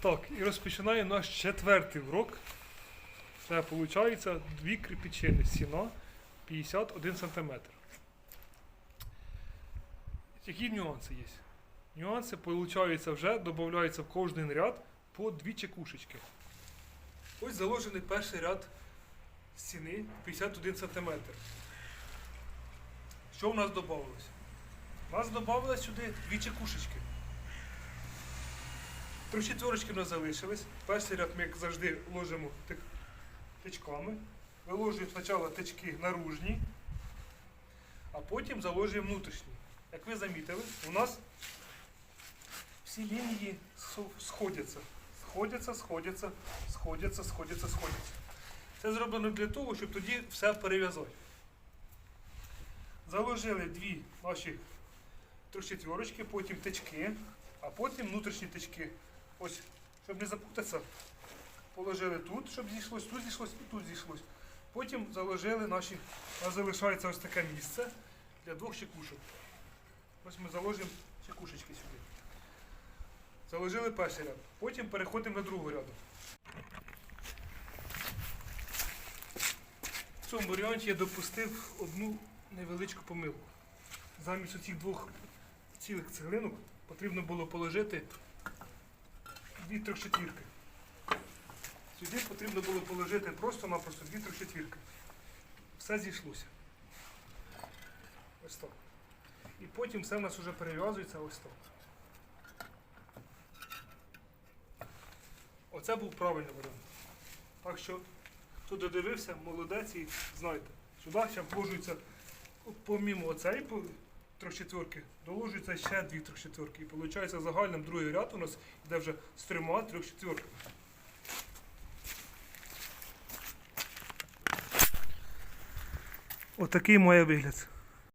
Так, і розпочинаємо наш четвертий урок. Це виходить дві кріпічини стіна 51 см. Які нюанси є? Нюанси, виходить, вже додаються в кожен ряд по дві чекушечки. Ось заложений перший ряд стіни 51 см. Що в нас додавалось? У нас додавалось сюди дві чекушечки. Три четверочки в нас залишились. Перший ряд ми, як завжди, ложимо тичками. Виложуємо спочатку тички наружні, а потім заложуємо внутрішні. Як ви замітили, у нас всі лінії сходяться. Сходяться, сходяться, сходяться, сходяться, сходяться. Це зроблено для того, щоб тоді все перев'язати. Заложили дві наші трьохчетверочки, потім тички, а потім внутрішні тички. Ось, щоб не запутатися, положили тут, щоб зійшлось, тут зійшлось і тут зійшлось. Потім заложили наші, у нас залишається ось таке місце для двох чекушок. Ось ми заложимо чекушечки сюди. Заложили перший ряд. Потім переходимо на другу ряду. В цьому варіанті я допустив одну невеличку помилку. Замість оцих двох цілих цеглинок потрібно було положити дві трьохчетвірки. Сюди потрібно було положити просто-напросто дві трьохчетвірки. Все зійшлося. Ось так. І потім все в нас вже перев'язується ось так. Оце був правильний варіант. Так що, хто додивився, молодець і знайте. Сюди ще вложується, помімо оцеї по- трьохчетверки, доложується ще дві трьохчетверки. І виходить загальним другий ряд у нас йде вже з трьома трьохчетверками. Отакий має вигляд.